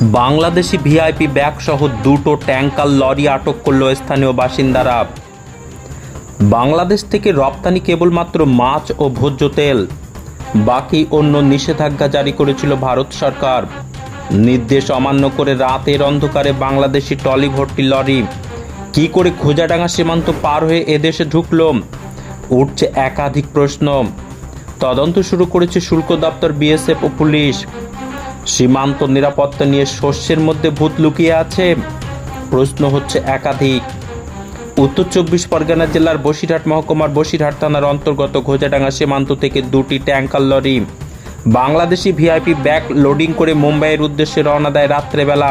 Bangladeshi VIP bag সহ দুটো tanker lorry আটক করল স্থানীয় বাসিন্দারা। বাংলাদেশ থেকে রপ্তানি কেবলমাত্র মাছ ও ভোজ্য তেল, বাকি অন্য নিষেধাজ্ঞা জারি করেছিল ভারত সরকার। নির্দেশ অমান্য করে রাতের অন্ধকারে বাংলাদেশি টলি ভর্তি লরি। কি করে খোঁজাডাঙ্গা সীমান্ত পার হয়ে এদেশে ঢুকল? উঠছে একাধিক প্রশ্ন। তদন্ত শুরু করেছে শুল্ক দপ্তর বিএসএফ ও পুলিশ। সীমান্ত নিরাপত্তা নিয়ে শস্যের মধ্যে ভূত লুকিয়ে আছে। প্রশ্ন হচ্ছে একাধিক। উত্তর চব্বিশ পরগনা জেলার বসিরহাট মহকুমার বসিরহাট থানার অন্তর্গত ঘোজাডাঙ্গা সীমান্ত থেকে দুটি ট্যাঙ্কার লরি। বাংলাদেশি ভিআইপি ব্যাগ লোডিং করে মুম্বাইয়ের উদ্দেশ্যে রওনা দেয় রাত্রেবেলা।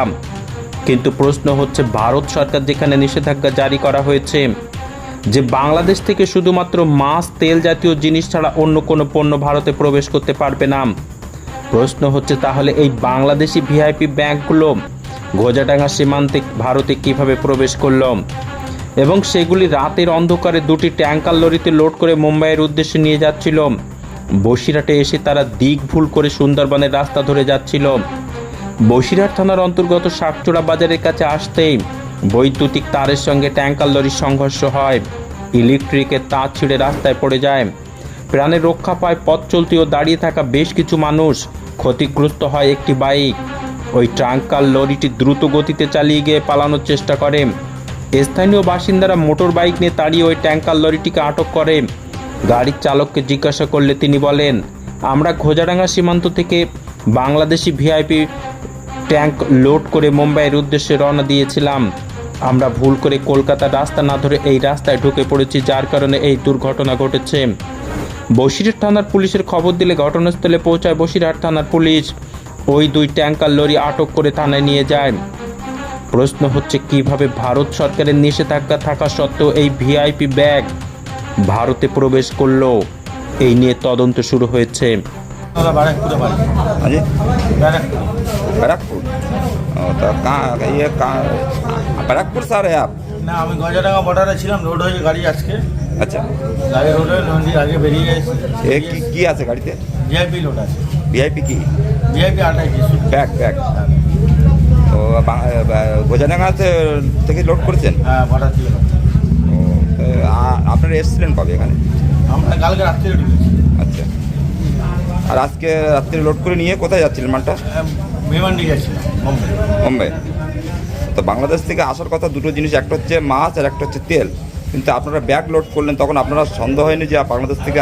কিন্তু প্রশ্ন হচ্ছে ভারত সরকার যেখানে নিষেধাজ্ঞা জারি করা হয়েছে, যে বাংলাদেশ থেকে শুধুমাত্র মাছ, তেল জাতীয় জিনিস ছাড়া অন্য কোনো পণ্য ভারতে প্রবেশ করতে পারবে না। প্রশ্ন হচ্ছে, তাহলে এই বাংলাদেশি ভিআইপি ব্যাংকগুলো ঘোজাডাঙ্গা সীমান্তে ভারতে কীভাবে প্রবেশ করল? এবং সেগুলি রাতের অন্ধকারে দুটি ট্যাঙ্কার লরিতে লোড করে মুম্বাইয়ের উদ্দেশ্যে নিয়ে যাচ্ছিল। বসিরহাটে এসে তারা দিক ভুল করে সুন্দরবনের রাস্তা ধরে যাচ্ছিল। বসিরহাট থানার অন্তর্গত শাকচূড়া বাজারের কাছে আসতেই বৈদ্যুতিক তারের সঙ্গে ট্যাঙ্কার লরির সংঘর্ষ হয়। ইলেকট্রিকের তার ছিঁড়ে রাস্তায় পড়ে যায়। প্রাণের রক্ষা পায় পথ চলতি ও দাঁড়িয়ে থাকা বেশ কিছু মানুষ। ক্ষতিগ্রস্ত হয় একটি বাইক। ওই ট্রাঙ্কার লরিটি দ্রুত গতিতে চালিয়ে গিয়ে পালানোর চেষ্টা করে। স্থানীয় বাসিন্দারা মোটর বাইক নিয়ে তাড়িয়ে ওই ট্যাঙ্কার লরিটিকে আটক করে। গাড়ির চালককে জিজ্ঞাসা করলে তিনি বলেন, আমরা ঘোজাডাঙ্গা সীমান্ত থেকে বাংলাদেশি ভিআইপি ট্যাঙ্ক লোড করে মুম্বাইয়ের উদ্দেশ্যে রওনা দিয়েছিলাম। আমরা ভুল করে কলকাতা রাস্তা না ধরে এই রাস্তায় ঢুকে পড়েছি, যার কারণে এই দুর্ঘটনা ঘটেছে। বসিরহাট থানার পুলিশের খবর দিলে ঘটনাস্থলে পৌঁছায় বসিরহাট থানার পুলিশ। ওই দুই ট্যাঙ্কার লরি আটক করে থানায় নিয়ে যায়। প্রশ্ন হচ্ছে, কীভাবে ভারত সরকারের নিষেধাজ্ঞা থাকা সত্ত্বেও এই ভিআইপি ব্যাগ ভারতে প্রবেশ করল? এই নিয়ে তদন্ত শুরু হয়েছে। আচ্ছা। ব্যারাকপুর। बैरकपुर बाड़ी हाँ जी बैरकपुर बैरकपुर ओ, तो कहाँ ये कहाँ बैरकपुर से आ रहे हैं आप না আমি গজাডাঙ্গা বর্ডারে ছিলাম রোড হয়ে গাড়ি আজকে अच्छा গাড়ি রোড হয়ে নদীর আগে বেরিয়ে গেছে ये की, की আছে গাড়িতে ভিআইপি লোড আছে ভিআইপি কি ভিআইপি আটাই কিছু ব্যাগ ব্যাগ তো গোজাডাঙ্গা থেকে লোড করেছেন হ্যাঁ বর্ডার থেকে load। ও, তো আ- আপনারা এসেছিলেন কবে এখানে আমরা কালকে রাত্রে ঢুকেছি আচ্ছা আর আজকে রাত্রে লোড করে নিয়ে কোথায় যাচ্ছিলেন মালটা হ্যাঁ, ভিমান্ডি গেছিলাম মুম্বাই মুম্বাই তো বাংলাদেশ থেকে আসার কথা দুটো জিনিস একটা হচ্ছে মাছ আর একটা হচ্ছে তেল। কিন্তু আপনারা ব্যাগ লোড করলেন তখন আপনারা সন্দেহ হয়নি যে বাংলাদেশ থেকে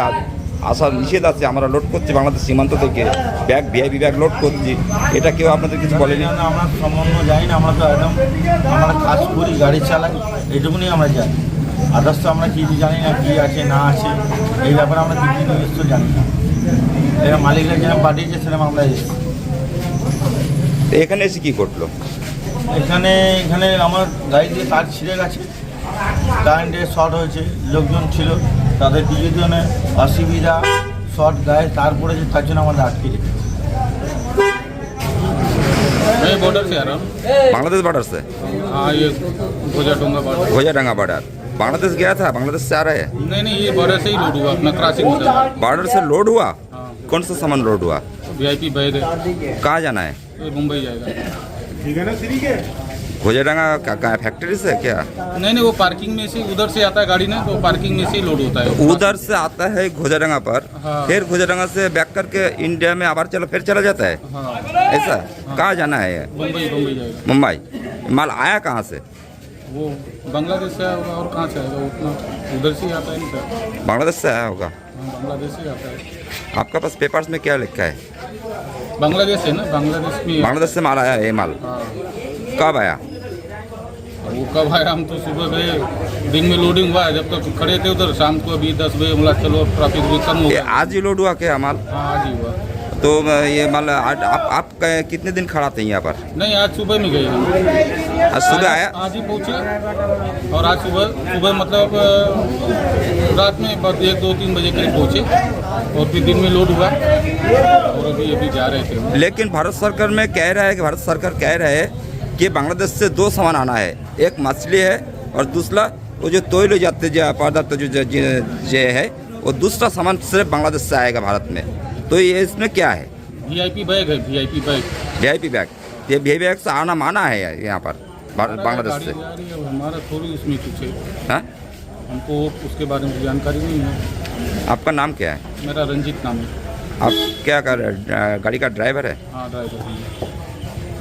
আসার নিষেধ আছে আমরা লোড করছি বাংলাদেশ সীমান্ত থেকে ব্যাগ ভিআইপি ব্যাগ লোড করছি। এটা কেউ আপনাদের কিছু বলেনি? আমরা সম্বন্ধ জানি না আমরা তো একদম আমরা কাজ করি গাড়ি চালাই এটুকুনি আমরা জানি। আদার্স তো আমরা কী জানি না কী আছে না আছে এই ব্যাপারে আমরা কিছু জানি না। এরা মালিকরা যেরকম পাঠিয়েছে সেরকম আমরা এসেছি এখানে এসে কি ঘটলো এখানে এখানে আমার গাড়ি দিয়ে তার ছিঁড়ে গেছে কারেন্টে শর্ট হয়েছে লোকজন ছিল তাদের কিছুজনের অসুবিধা শর্ট গায়ে তার পড়েছে তার জন্য আমাদের আটকে রেখেছে मैं बॉर्डर से आ रहा हूँ बांग्लादेश बॉर्डर से हाँ ये भोजा डोंगा बॉर्डर घोजाडंगा बॉर्डर बांग्लादेश गया था बांग्लादेश से आ रहे हैं नहीं नहीं ये बॉर्डर से ही लोड हुआ अपना क्रॉसिंग होता बॉर्डर से लोड हुआ हाँ कौन सा सामान लोड हुआ वी आई पी बैग है। कहाँ जाना है? मुंबई जाएगा। घोजाडंगा का- कहाँ फैक्ट्री से क्या? नहीं नहीं वो पार्किंग में से उधर से आता है गाड़ी ना तो पार्किंग में से लोड होता है। उधर से आता है घोजाडंगा पर हाँ। फिर घोजाडंगा से बैक करके इंडिया में आबार चला फिर चला जाता है? हाँ। ऐसा? कहाँ जाना है मुंबई मुंबई मुंबई। माल आया कहाँ से? वो बांग्लादेश से आया होगा और कहाँ से आएगा? उतना उधर से ही आता है बांग्लादेश से आया होगा। हाँ, बांग्लादेश से आता है। आपका पास पेपर्स में क्या लिखा है? बांग्लादेश है ना? बांग्लादेश में बांग्लादेश से माल आया ये माल। हाँ। कब आया? वो कब आया? हम तो सुबह गए। दिन में लोडिंग हुआ है। जब तक तो खड़े थे उधर शाम को अभी दस बजे बोला चलो ट्रैफ़िक भी कम हो गया। आज ही लोड हुआ क्या माल? हाँ आज ही हुआ। तो ये माल आप, आप कितने दिन खड़ा थे यहाँ पर? नहीं आज सुबह में गए आज सुबह आया। आज ही पहुँचे और आज सुबह सुबह मतलब रात में बस एक दो तीन बजे करीब पहुँचे और फिर दिन में लोड हुआ और अभी अभी जा रहे थे लेकिन भारत सरकार में कह रहा है कि भारत सरकार कह रहा है कि बांग्लादेश से दो सामान आना है। एक मछली है और दूसरा वो जो तोयल जाते जो पदार्थ जो जो- है वो दूसरा सामान सिर्फ़ बांग्लादेश से आएगा भारत में। तो ये इसमें क्या है? वीआईपी बैग है वीआईपी बैग वीआईपी बैग ये वी आई पी बैग से आना माना है यहाँ पर। बांग्लादेश से। हमारा थोड़ी उसमें कुछ है। हाँ? हमको उसके बारे में जानकारी नहीं है। आपका नाम क्या है? मेरा रंजीत नाम है। आप क्या कर गाड़ी का ड्राइवर है? हाँ ड्राइवर है।